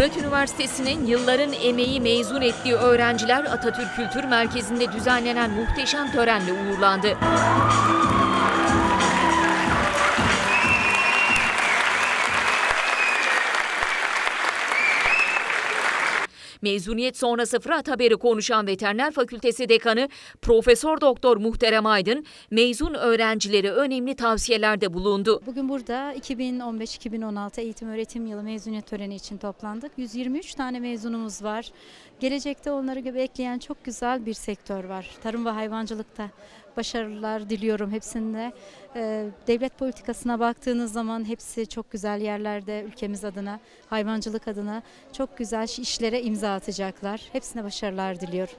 Üniversitesi'nin yılların emeği mezun ettiği öğrenciler Atatürk Kültür Merkezi'nde düzenlenen muhteşem törenle uğurlandı. Mezuniyet sonrası Fırat Haber'i konuşan Veteriner Fakültesi Dekanı Profesör Doktor Muhterem Aydın, mezun öğrencilere önemli tavsiyelerde bulundu. Bugün burada 2015-2016 eğitim öğretim yılı mezuniyet töreni için toplandık. 123 tane mezunumuz var. Gelecekte onları bekleyen çok güzel bir sektör var. Tarım ve hayvancılıkta başarılar diliyorum hepsinde. Ee, devlet politikasına baktığınız zaman hepsi çok güzel yerlerde ülkemiz adına, hayvancılık adına çok güzel işlere imza atacaklar. Hepsine başarılar diliyorum.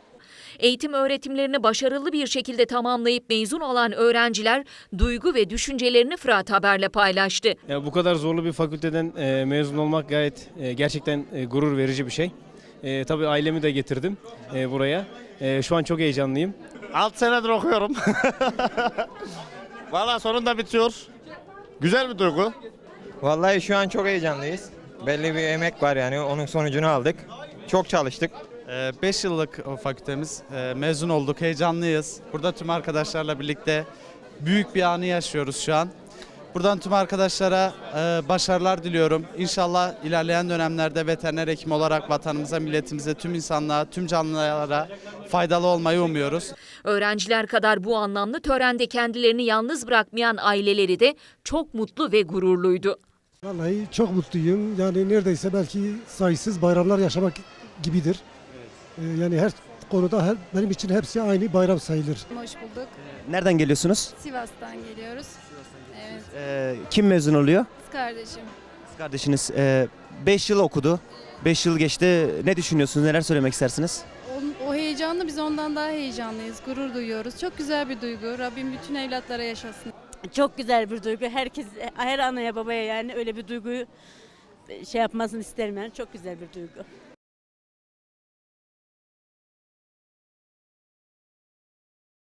Eğitim öğretimlerini başarılı bir şekilde tamamlayıp mezun olan öğrenciler duygu ve düşüncelerini Fırat Haber'le paylaştı. Ya bu kadar zorlu bir fakülteden e, mezun olmak gayet e, gerçekten e, gurur verici bir şey. E, tabii ailemi de getirdim e, buraya. E, şu an çok heyecanlıyım. 6 senedir okuyorum. Valla sonunda bitiyor. Güzel bir duygu. Vallahi şu an çok heyecanlıyız. Belli bir emek var yani onun sonucunu aldık. Çok çalıştık. 5 yıllık fakültemiz e, mezun olduk heyecanlıyız. Burada tüm arkadaşlarla birlikte büyük bir anı yaşıyoruz şu an. Buradan tüm arkadaşlara e, başarılar diliyorum. İnşallah ilerleyen dönemlerde veteriner hekim olarak vatanımıza, milletimize, tüm insanlığa, tüm canlılara faydalı olmayı umuyoruz. Öğrenciler kadar bu anlamlı törende kendilerini yalnız bırakmayan aileleri de çok mutlu ve gururluydu. Vallahi çok mutluyum. Yani neredeyse belki sayısız bayramlar yaşamak gibidir. Ee, yani her konuda her, benim için hepsi aynı bayram sayılır. Hoş bulduk. Nereden geliyorsunuz? Sivas'tan geliyoruz. Evet, Ee, kim mezun oluyor? kız kardeşim. Kız Kardeşiniz 5 yıl okudu. 5 yıl geçti. Ne düşünüyorsunuz? Neler söylemek istersiniz? O, o heyecanlı, biz ondan daha heyecanlıyız. Gurur duyuyoruz. Çok güzel bir duygu. Rabbim bütün evlatlara yaşasın. Çok güzel bir duygu. Herkes, her anaya babaya yani öyle bir duyguyu şey yapmasını isterim yani. Çok güzel bir duygu.